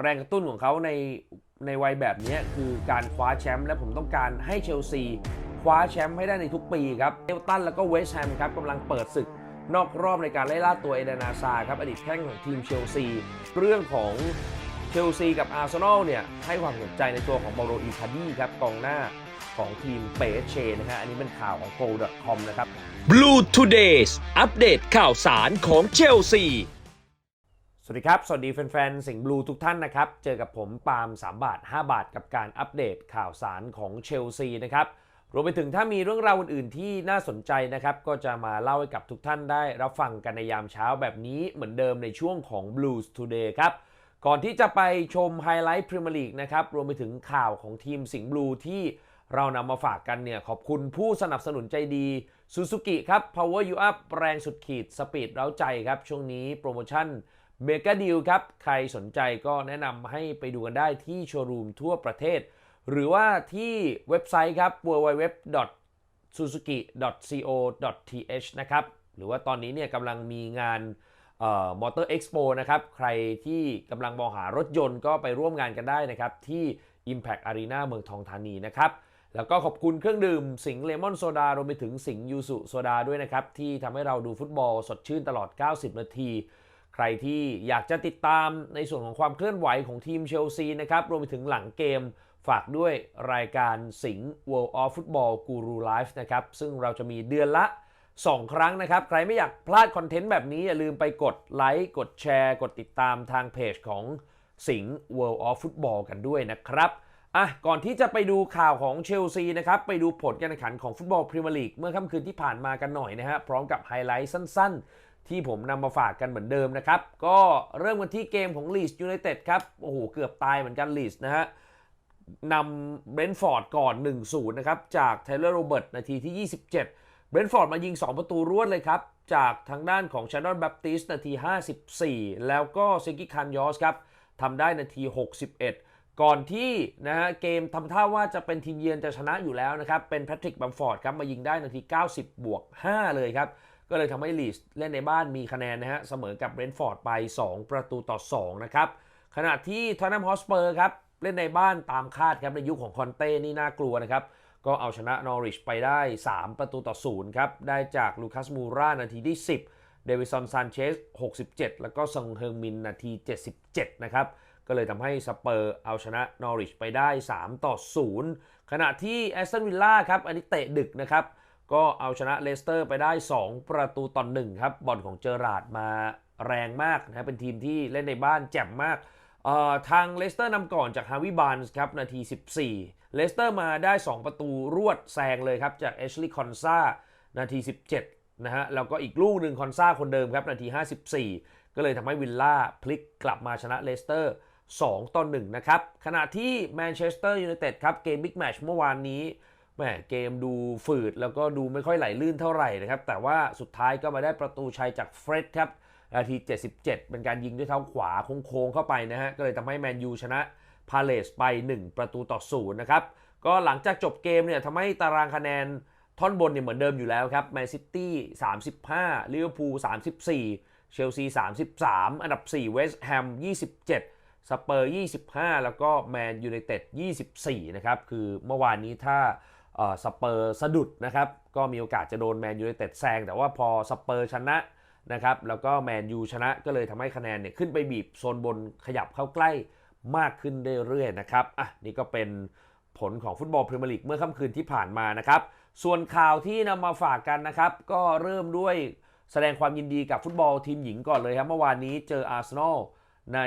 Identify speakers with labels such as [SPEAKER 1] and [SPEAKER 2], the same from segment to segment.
[SPEAKER 1] แรงกระตุ้นของเขาในในวัยแบบนี้คือการคว้าแชมป์และผมต้องการให้เชลซีคว้าแชมป์ให้ได้ในทุกปีครับเอลตันแล้วก็เวสต์แฮมครับกำลังเปิดศึกนอกรอบในการไล่ล่าตัวเอเดนาซาครับอดีตแข้งของทีมเชลซี เรื่องของเชลซีกับอาร์เซนอลเนี่ยให้ความสนใจในตัวของบาโรอีคาดี้ครับกองหน้าของทีมเปเชนะฮะอันนี้เป็นข่าวของ Goal.com นะครับ
[SPEAKER 2] Blue Today's อัปเดตข่าวสารของเชลซี
[SPEAKER 1] สวัสดีครับ สวัสดีแฟนๆ สิงห์บลูทุกท่านนะครับ เจอกับผมปาล์ม3 บาท 5 บาทกับการอัปเดตข่าวสารของเชลซีนะครับ รวมไปถึงถ้ามีเรื่องราวอื่นๆที่น่าสนใจนะครับ ก็จะมาเล่าให้กับทุกท่านได้รับฟังกันในยามเช้าแบบนี้เหมือนเดิมในช่วงของ Blues Today ครับ ก่อนที่จะไปชมไฮไลท์พรีเมียร์ลีกนะครับ รวมไปถึงข่าวของทีมสิงห์บลูที่เรานำมาฝากกันเนี่ยขอบคุณผู้สนับสนุนใจดี Suzuki ครับ Power You Up แรงสุดขีดสปีดเร้าใจครับช่วงนี้โปรโมชั่น เมก a ดีลครับ ใครสนใจก็แนะนำให้ไปดูกันได้ที่โชว์รูมทั่วประเทศ หรือว่าที่เว็บไซต์ครับ www suzuki.co.th นะครับ หรือว่าตอนนี้เนี่ยกำลังมีงานมอเตอร์เอ็กซ์โปนะครับ ใครที่กำลังมองหารถยนต์ก็ไปร่วมงานกันได้นะครับ ที่ Impact Arena เมืองทองธานีนะครับ แล้วก็ขอบคุณเครื่องดื่มสิงเลมอนโซดารวมไปถึงสิงยูสุโซดาด้วยนะครับ ที่ทำให้เราดูฟุตบอลสดชื่นตลอด 90 นาที ใครที่อยากจะติดตามในส่วนของความเคลื่อนไหวของทีมเชลซีนะครับ รวมไปถึงหลังเกมฝากด้วยรายการสิงห์ World of Football Guru Live นะครับ ซึ่งเราจะมีเดือนละ 2 ครั้งนะครับ ใครไม่อยากพลาดคอนเทนต์แบบนี้ อย่าลืมไปกดไลค์กดแชร์ กดติดตามทางเพจของสิงห์ World of Football กันด้วยนะครับอะก่อนที่จะไปดูข่าวของเชลซีนะครับ ไปดูผลการแข่งขันของฟุตบอลพรีเมียร์ลีกเมื่อค่ำคืนที่ผ่านมากันหน่อยนะฮะพร้อมกับไฮไลท์สั้นๆ ที่ผมนำมาฝากกันเหมือนเดิมนะครับ ก็เริ่มกันที่เกมของลีสยูไนเต็ดครับ โอ้โห เกือบตายเหมือนกันลีสนะฮะนำเบรนท์ฟอร์ดก่อน 1-0 นะครับ จากไทเลอร์โรเบิร์ตนาทีที่ 27 เบรนท์ฟอร์ดมายิง 2 ประตูรวดเลยครับ จากทางด้านของชาดอนแบปติสนาที 54 แล้วก็เซกิคันยอสครับทำได้นาที 61 ก่อนที่นะฮะเกมทำท่าว่าจะเป็นทีมเยือนจะชนะอยู่แล้วนะครับ เป็นแพทริกบัมฟอร์ดครับมายิงได้นาที 90 บวก 5 เลยครับ ก็เลยทำให้ลีสเล่นในบ้านมีคะแนนนะฮะเสมอกับเบรนท์ฟอร์ดไป 2 ประตูต่อ 2 นะครับ ขณะที่ทอนนัมฮอสเปอร์ครับ เล่นในบ้านตามคาดครับ ในยุคของคอนเต้นี่น่ากลัวนะครับ ก็เอาชนะนอริชไปได้ 3 ประตูต่อ 0 ครับ ได้จากลูคัสมูรานาทีที่ 10 เดวิสันซานเชส 67 แล้วก็ซงเฮิงมินนาที 77 นะครับก็เลยทำให้สเปอร์เอาชนะนอริชไปได้ 3 ต่อ 0 ขณะที่แอสตันวิลล่าครับอันนี้เตะดึกนะครับ ก็เอาชนะเลสเตอร์ไปได้ 2 ประตูต่อ1ครับ บอลของเจอราดมาแรงมากนะเป็นทีมที่เล่นในบ้านแจ่มมากทางเลสเตอร์นำก่อนจากฮาวิบานส์ครับ นาที 14 เลสเตอร์มาได้ 2 ประตูรวดแซงเลยครับ จากเอชลีย์คอนซานาที 17 นะฮะ แล้วก็อีกลูกหนึ่งคอนซาคนเดิมครับ นาที 54 ก็เลยทำให้วิลล่าพลิกกลับมาชนะเลสเตอร์ 2 ต่อ 1 นะครับ ขณะที่แมนเชสเตอร์ยูไนเต็ดครับ เกมบิ๊กแมชเมื่อวานนี้ แหมเกมดูฝืดแล้วก็ดูไม่ค่อยไหลลื่นเท่าไหร่นะครับ แต่ว่าสุดท้ายก็มาได้ประตูชัยจากเฟร็ดครับนาที 77 เป็นการยิงด้วยเท้าขวาโค้งเข้าไปนะฮะ ก็เลยทำให้แมนยูชนะพาเลสไป 1 ประตูต่อ0นะครับ ก็หลังจากจบเกมเนี่ยทำให้ตารางคะแนนท่อนบนเนี่ยเหมือนเดิมอยู่แล้วครับแมนซิตี้35ลิเวอร์พูล34 เชลซี 33 อันดับ 4 เวสต์แฮม 27 สเปอร์ 25 แล้วก็แมนยูไนเต็ด 24 นะครับ คือเมื่อวานนี้ถ้า สเปอร์สะดุดนะครับ ก็มีโอกาสจะโดนแมนยูไนเต็ดแซง แต่ว่าพอสเปอร์ชนะนะครับ แล้วก็แมนยูชนะก็เลยทำให้คะแนนเนี่ยขึ้นไปบีบโซนบนขยับเข้าใกล้มากขึ้นเรื่อยๆนะครับ อะ นี่ก็เป็นผลของฟุตบอลพรีเมียร์ลีกเมื่อค่ำคืนที่ผ่านมานะครับ ส่วนข่าวที่นำมาฝากกันนะครับ ก็เริ่มด้วยแสดงความยินดีกับฟุตบอลทีมหญิงก่อนเลยครับ เมื่อวานนี้เจออาร์เซนอลใน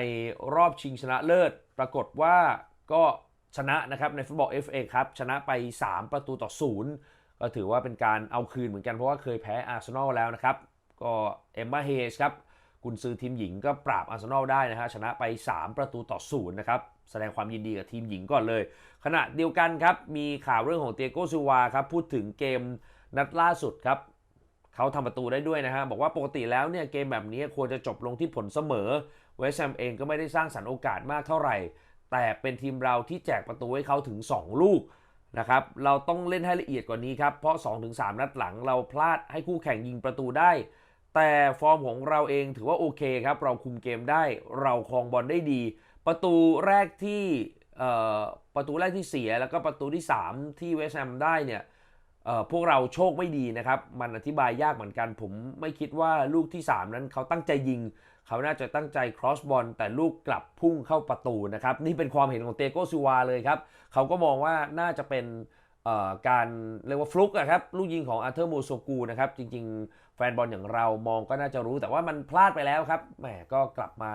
[SPEAKER 1] รอบชิงชนะเลิศ ปรากฏว่าก็ ชนะนะครับในฟุตบอล FA ครับชนะไป 3 ประตูต่อ 0 ก็ถือว่าเป็นการเอาคืนเหมือนกันเพราะว่าเคยแพ้อาร์เซนอลแล้วนะครับ ก็เอมมาเฮสครับกุนซือทีมหญิงก็ปราบอาร์เซนอลได้นะฮะชนะไป 3 ประตูต่อศูนย์นะครับ แสดงความยินดีกับทีมหญิงก่อนเลย ขณะเดียวกันครับ มีข่าวเรื่องของเตียโกซูวาครับพูดถึงเกมนัดล่าสุดครับเขาทำประตูได้ด้วยนะฮะบอกว่าปกติแล้วเนี่ยเกมแบบนี้ควรจะจบลงที่ผลเสมอเวสแฮมเองก็ไม่ได้สร้างสรรค์โอกาสมากเท่าไหร่ แต่เป็นทีมเราที่แจกประตูให้เขาถึง 2 ลูกนะครับ เราต้องเล่นให้ละเอียดกว่านี้ครับ เพราะ 2-3 นัดหลังเราพลาดให้คู่แข่งยิงประตูได้ แต่ฟอร์มของเราเองถือว่าโอเคครับ เราคุมเกมได้ เราครองบอลได้ดี ประตูแรกที่ประตูแรกที่เสียแล้วก็ประตูที่ 3 ที่เวสต์แฮมได้เนี่ยพวกเราโชคไม่ดีนะครับ มันอธิบายยากเหมือนกัน ผมไม่คิดว่าลูกที่ 3 นั้นเขาตั้งใจยิง เขาน่าจะตั้งใจครอสบอลแต่ลูกกลับพุ่งเข้าประตูนะครับ นี่เป็นความเห็นของเตโกซิวาเลยครับ เขาก็มองว่าน่าจะเป็นการเรียกว่าฟลุกอะครับลูกยิงของอาร์เธอร์โมโซกูนะครับ จริงๆ แฟนบอลอย่างเรามองก็น่าจะรู้แต่ว่ามันพลาดไปแล้วครับแหมก็กลับมา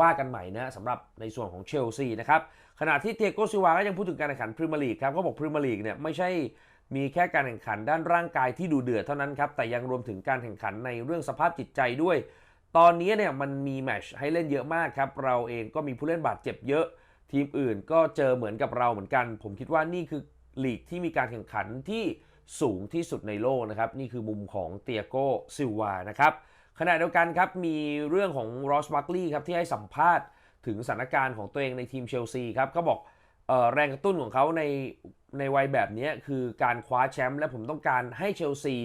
[SPEAKER 1] ว่ากันใหม่นะสำหรับในส่วนของเชลซีนะครับขณะที่เตโกซิวาก็ยังพูดถึงการแข่งขันพรีเมียร์ลีกครับเขาบอกพรีเมียร์ลีกเนี่ยไม่ใช่มีแค่การแข่งขันด้านร่างกายที่ดูเดือดเท่านั้นครับแต่ยังรวมถึงการแข่งขันในเรื่องสภาพจิตใจด้วย ตอนนี้เนี่ยมันมีแมชให้เล่นเยอะมากครับ เราเองก็มีผู้เล่นบาดเจ็บเยอะ ทีมอื่นก็เจอเหมือนกับเราเหมือนกัน ผมคิดว่านี่คือลีกที่มีการแข่งขันที่สูงที่สุดในโลกนะครับ นี่คือมุมของเตียโกซิลวานะครับขณะเดียวกันครับ มีเรื่องของรอสบัคลีย์ครับที่ให้สัมภาษณ์ถึงสถานการณ์ของตัวเองในทีมเชลซีครับเขาบอกออแรงกระตุ้นของเขาในในวัยแบบนี้คือการคว้าแชมป์และผมต้องการให้เชลซี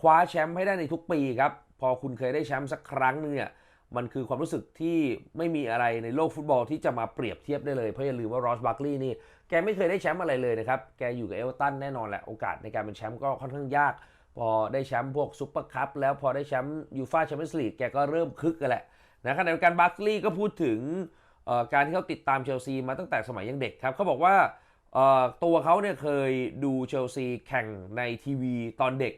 [SPEAKER 1] คว้าแชมป์ให้ได้ในทุกปีครับ พอคุณเคยได้แชมป์สักครั้งหนึงเนี่ยมันคือความรู้สึกที่ไม่มีอะไรในโลกฟุตบอลที่จะมาเปรียบเทียบได้เลย เพราะอย่าลืมว่ารอสบัคลีย์นี่ แกไม่เคยได้แชมป์อะไรเลยนะครับ แกอยู่กับเอเวอร์ตันแน่นอนแหละ โอกาสในการเป็นแชมป์ก็ค่อนข้างยาก พอได้แชมป์พวกซุปเปอร์คัพแล้วพอได้แชมป์ยูฟ่าแชมเปี้ยนส์ลีกแกก็เริ่มคึกกันแหละนะขณะเดียวกันบัคลีย์ก็พูดถึงการที่เขาติดตามเชลซีมาตั้งแต่สมัยยังเด็กครับเขาบอกว่าตัวเขาเนี่ยเคยดูเชลซีแข่งในทีวีตอนเด็ก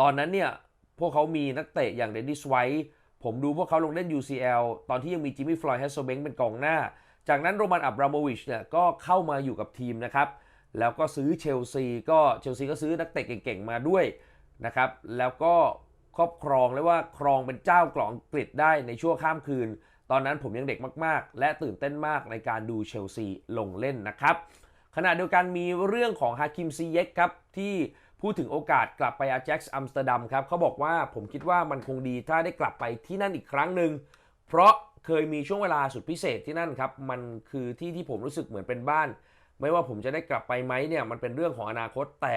[SPEAKER 1] ตอนนั้นเนี่ย พวกเขามีนักเตะอย่างเดนนิสไวท์ผมดูพวกเขาลงเล่น UCL ตอนที่ยังมีจิมมี่ฟลอยด์แฮสโซเบงเป็นกองหน้า จากนั้นโรมันอับราโมวิชเนี่ยก็เข้ามาอยู่กับทีมนะครับ แล้วก็ซื้อเชลซีก็เชลซีก็ซื้อนักเตะเก่งๆมาด้วยนะครับ แล้วก็ครอบครองเรียกว่าครองเป็นเจ้ากลองอังกฤษได้ในชั่วข้ามคืน ตอนนั้นผมยังเด็กมากๆ และตื่นเต้นมากในการดูเชลซีลงเล่นนะครับ ขณะเดียวกันมีเรื่องของฮาคิมซีเยกครับที่ พูดถึงโอกาสกลับไปอาแจ็กซ์อัมสเตอร์ดัมครับเขาบอกว่าผมคิดว่ามันคงดีถ้าได้กลับไปที่นั่นอีกครั้งหนึ่งเพราะเคยมีช่วงเวลาสุดพิเศษที่นั่นครับ มันคือที่ที่ผมรู้สึกเหมือนเป็นบ้าน ไม่ว่าผมจะได้กลับไปไหมเนี่ยมันเป็นเรื่องของอนาคตแต่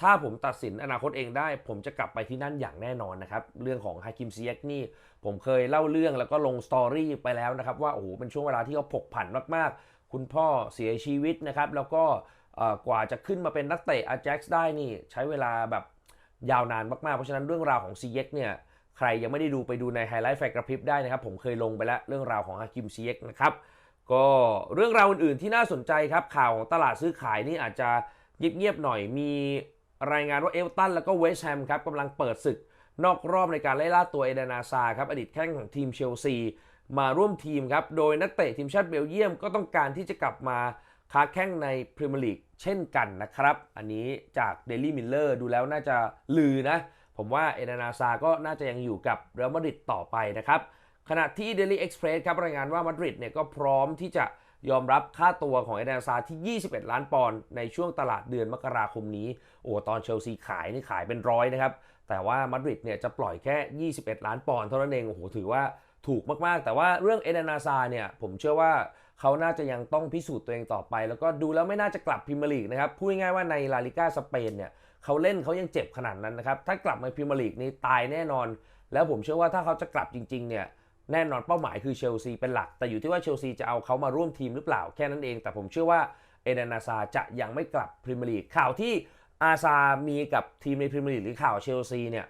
[SPEAKER 1] ถ้าผมตัดสินอนาคตเองได้ ผมจะกลับไปที่นั่นอย่างแน่นอนนะครับ เรื่องของฮาคิมซียกนี่ ผมเคยเล่าเรื่องแล้วก็ลงสตอรี่ไปแล้วนะครับ ว่าโอ้โหเป็นช่วงเวลาที่เขาผกผันมากๆ คุณพ่อเสียชีวิตนะครับ แล้วก็ กว่าจะขึ้นมาเป็นนักเตะอาแจ็กซ์ได้นี่ใช้เวลาแบบยาวนานมากๆ เพราะฉะนั้นเรื่องราวของซีเยกเนี่ยใครยังไม่ได้ดูไปดูในไฮไลท์ไฟกระพริบได้นะครับ ผมเคยลงไปแล้วเรื่องราวของฮาคิมซีเยกนะครับก็เรื่องราวอื่นๆที่น่าสนใจครับข่าวของตลาดซื้อขายนี่อาจจะเงียบๆหน่อยมีรายงานว่าเอลตันแล้วก็เวสแฮมครับกำลังเปิดศึกนอกรอบในการไล่ล่าตัวเอเดนาซาครับอดีตแข้งของทีมเชลซีมาร่วมทีมครับ โดยนักเตะทีมชาติเบลเยียมก็ต้องการที่จะกลับมา ค้าแข้งในพรีเมียร์ลีกเช่นกันนะครับ อันนี้จากเดลี่มิลเลอร์ดูแล้วน่าจะลือนะ ผมว่าเอเดนาซาก็น่าจะยังอยู่กับเรอัลมาดริดต่อไปนะครับ ขณะที่ Daily Express ครับรายงานว่ามาดริดเนี่ยก็พร้อมที่จะยอมรับค่าตัวของเอเดนาซาที่ 21 ล้านปอนด์ในช่วงตลาดเดือนมกราคมนี้ โอ้ตอนเชลซีขายนี่ขายเป็นร้อยนะครับ แต่ว่ามาดริดเนี่ยจะปล่อยแค่ 21 ล้านปอนด์เท่านั้นเอง โอ้โห ถือว่าถูกมาก ๆ แต่ว่าเรื่องเอเดนาซาเนี่ย ผมเชื่อว่า เขาน่าจะยังต้องพิสูจน์ตัวเองต่อไป แล้วก็ดูแล้วไม่น่าจะกลับพรีเมียร์ลีกนะครับพูดง่ายๆว่าในลาลิก้าสเปนเนี่ยเขาเล่นเขายังเจ็บขนาดนั้นนะครับถ้ากลับมาพรีเมียร์ลีกนี่ตายแน่นอน แล้วผมเชื่อว่าถ้าเขาจะกลับจริงๆเนี่ยแน่นอนเป้าหมายคือเชลซีเป็นหลัก แต่อยู่ที่ว่าเชลซีจะเอาเขามาร่วมทีมหรือเปล่าแค่นั้นเอง แต่ผมเชื่อว่าเอเดนอาซาจะยังไม่กลับพรีเมียร์ลีกข่าวที่อาซามีกับทีมในพรีเมียร์ลีกหรือข่าวเชลซีเนี่ย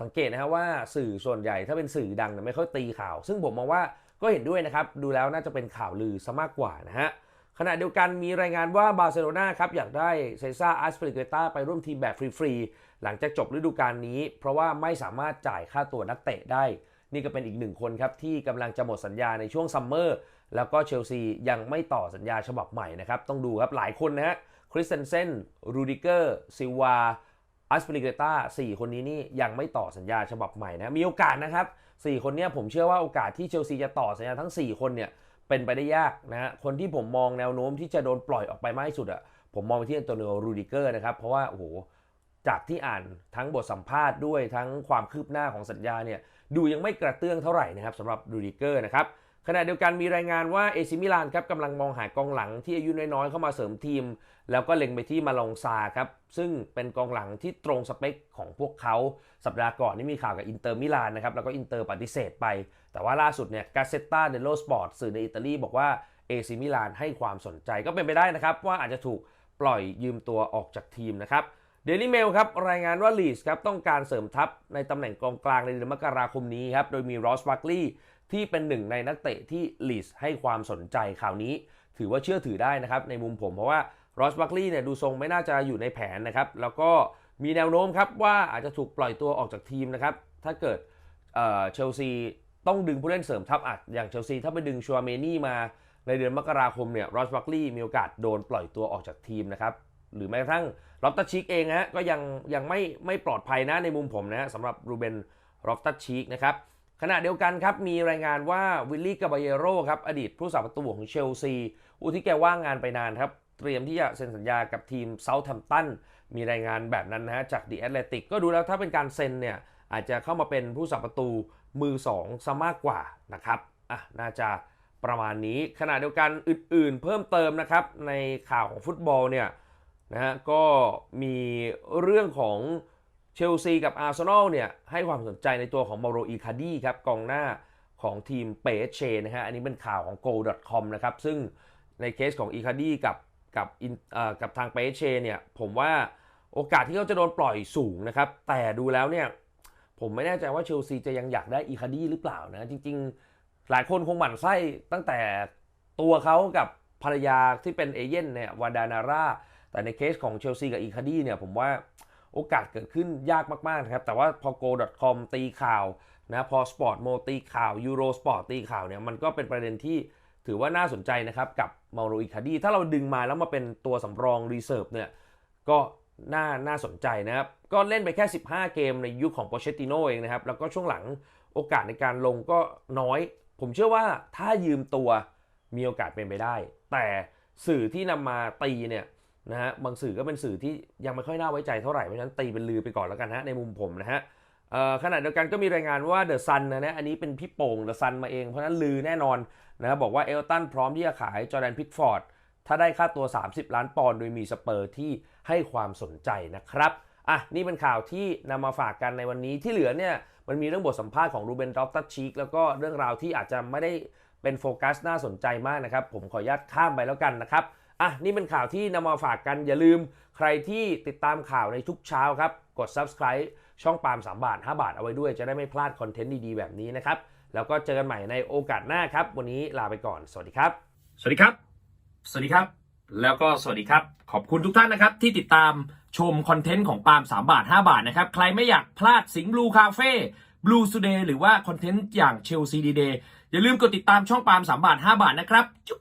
[SPEAKER 1] สังเกตนะครับว่าสื่อส่วนใหญ่ถ้าเป็นสื่อดังเนี่ยไม่ค่อยตีข่าว ซึ่งผมมองว่า ก็เห็นด้วยนะครับ ดูแล้วน่าจะเป็นข่าวลือซะมากกว่านะฮะขณะเดียวกันมีรายงานว่าบาร์เซโลนาครับอยากได้เซซ่าอาสเปริเกตาไปร่วมทีมแบบฟรีๆ หลังจากจบฤดูกาลนี้ เพราะว่าไม่สามารถจ่ายค่าตัวนักเตะได้ นี่ก็เป็นอีกหนึ่งคนครับ ที่กำลังจะหมดสัญญาในช่วงซัมเมอร์แล้วก็เชลซียังไม่ต่อสัญญาฉบับใหม่นะครับ ต้องดูครับหลายคนนะฮะคริสเตนเซนรูดิเกอร์ซิลวา อัสเปริเกต้าสี่คนนี้นี่ยังไม่ต่อสัญญาฉบับใหม่นะ มีโอกาสนะครับสี่คนนี้ผมเชื่อว่าโอกาสที่เชลซีจะต่อสัญญาทั้ง 4 คนเนี่ยเป็นไปได้ยากนะฮะคนที่ผมมองแนวโน้มที่จะโดนปล่อยออกไปมากที่สุดอะผมมองไปที่อันโตนิโอรูดิเกอร์นะครับ เพราะว่าโอ้โหจากที่อ่านทั้งบทสัมภาษณ์ด้วยทั้งความคืบหน้าของสัญญาเนี่ยดูยังไม่กระเตื้องเท่าไหร่นะครับสำหรับรูดิเกอร์นะครับ ขณะเดียวกันมีรายงานว่าเอซิมิลานครับกำลังมองหากองหลังที่อายุน้อยๆ เข้ามาเสริมทีม แล้วก็เล็งไปที่มาลองซาครับซึ่งเป็นกองหลังที่ตรงสเปคของพวกเขาสัปดาห์ก่อนนี่มีข่าวกับอินเตอร์มิลานนะครับแล้วก็อินเตอร์ปฏิเสธไป แต่ว่าล่าสุดเนี่ยกาเซตตาเดโลสปอร์ตสื่อในอิตาลีบอกว่าเอซิมิลานให้ความสนใจก็เป็นไปได้นะครับว่าอาจจะถูกปล่อยยืมตัวออกจากทีมนะครับ เดลิเมลครับรายงานว่าลีสครับต้องการเสริมทัพในตำแหน่งกองกลางในเดือนมกราคมนี้ครับโดยมีรอสบัคลีย์ที่เป็นหนึ่งในนักเตะที่ลีสให้ความสนใจข่าวนี้ ถือว่าเชื่อถือได้นะครับในมุมผมเพราะว่ารอสบัคลีย์เนี่ยดูทรงไม่น่าจะอยู่ในแผนนะครับแล้วก็มีแนวโน้มครับว่าอาจจะถูกปล่อยตัวออกจากทีมนะครับถ้าเกิดเชลซีต้องดึงผู้เล่นเสริมทัพอะอย่างเชลซีถ้าไปดึงชัวเมนี่มาในเดือนมกราคมเนี่ยรอสบัคลีย์มีโอกาสโดนปล่อยตัวออกจากทีมนะครับ หรือแม้กระทั่งลอฟตัชชิกเองฮะก็ยังยังไม่ไม่ปลอดภัยนะในมุมผมนะสำหรับรูเบนลอฟตัชชิกนะครับขณะเดียวกันครับ มีรายงานว่าวิลลี่กาบเยโรครับ อดีตผู้สาประตูของเชลซีอุที่แกว่างงานไปนานครับ เตรียมที่จะเซ็นสัญญากับทีมเซาท์แฮมป์ตันมีรายงานแบบนั้นนะฮะจากดีแอตเลติกก็ดูแล้วถ้าเป็นการเซ็นเนี่ยอาจจะเข้ามาเป็นผู้สาประตูมือ2ซะมากกว่านะครับอะน่าจะประมาณนี้ขณะเดียวกันอื่นๆ เพิ่มเติมนะครับในข่าวของฟุตบอลเนี่ย นะฮะก็มีเรื่องของเชลซีกับอาร์เซนอลเนี่ยให้ความสนใจในตัวของมาโรอีคาดีครับกองหน้าของทีมเปเชนะฮะอันนี้เป็นข่าวของ go.com นะครับ ซึ่งในเคสของอีคาดีกับกับอินกับทางเปเชเนี่ยผมว่าโอกาสที่เขาจะโดนปล่อยสูงนะครับ แต่ดูแล้วเนี่ยผมไม่แน่ใจว่าเชลซีจะยังอยากได้อีคาดีหรือเปล่านะ จริง ๆ หลายคนคงหมั่นไส้ตั้งแต่ตัวเขากับภรรยาที่เป็นเอเย่นเนี่ยวาดานาร่า แต่ในเคสของเชลซีกับอีคาดีเนี่ยผมว่าโอกาสเกิดขึ้นยากมากๆนะครับ แต่ว่าพอ go.com ตีข่าวนะพอ Sport Mo ตีข่าว Euro Sport ตีข่าวเนี่ยมันก็เป็นประเด็นที่ถือว่าน่าสนใจนะครับกับมาโรอิคาดีถ้าเราดึงมาแล้วมาเป็นตัวสำรองรีเซิร์ฟเนี่ยก็น่าน่าสนใจนะครับ ก็เล่นไปแค่ 15 เกมในยุคของโปเชติโนเองนะครับ แล้วก็ช่วงหลังโอกาสในการลงก็น้อย ผมเชื่อว่าถ้ายืมตัวมีโอกาสเป็นไปได้ แต่สื่อที่นำมาตีเนี่ย นะฮะบางสื่อก็เป็นสื่อที่ยังไม่ค่อยน่าไว้ใจเท่าไหร่เพราะฉะนั้นตีเป็นลือไปก่อนแล้วกันฮะในมุมผมนะฮะขณะเดียวกันก็มีรายงานว่าเดอะซันนะนะอันนี้เป็นพี่โป่งเดอะซันมาเองเพราะฉะนั้นลือแน่นอนนะบอกว่าเอลตันพร้อมที่จะขายจอร์แดนพิกฟอร์ดถ้าได้ค่าตัว 30 ล้านปอนด์โดยมีสเปอร์ที่ให้ความสนใจนะครับอะนี่เป็นข่าวที่นำมาฝากกันในวันนี้ที่เหลือเนี่ยมันมีเรื่องบทสัมภาษณ์ของรูเบนดอฟตัชชีกแล้วก็เรื่องราวที่อาจจะไม่ได้เป็นโฟกัสน่าสนใจมากนะครับ ผมขออนุญาตข้ามไปแล้วกันนะครับ อะนี่เป็นข่าวที่นำมาฝากกันอย่าลืมใครที่ติดตามข่าวในทุกเช้าครับ กด subscribe ช่องปาล์ม3บาท 5 บาทเอาไว้ด้วยจะได้ไม่พลาดคอนเทนต์ดีๆ แบบนี้นะครับ แล้วก็เจอกันใหม่ในโอกาสหน้าครับ วันนี้ลาไปก่อน สวัสดีครับ
[SPEAKER 3] สวัสดีครับ สวัสดีครับ แล้วก็สวัสดีครับ ขอบคุณทุกท่านนะครับ ที่ติดตามชมคอนเทนต์ของปาล์ม3บาท 5 บาทนะครับ ใครไม่อยากพลาดสิงห์บลูคาเฟ่บลูสุเดย์หรือว่าคอนเทนต์อย่างเชลซีดีเดย์อย่าลืมกดติดตามช่องปาล์ม3บาท 5 บาทนะครับจุก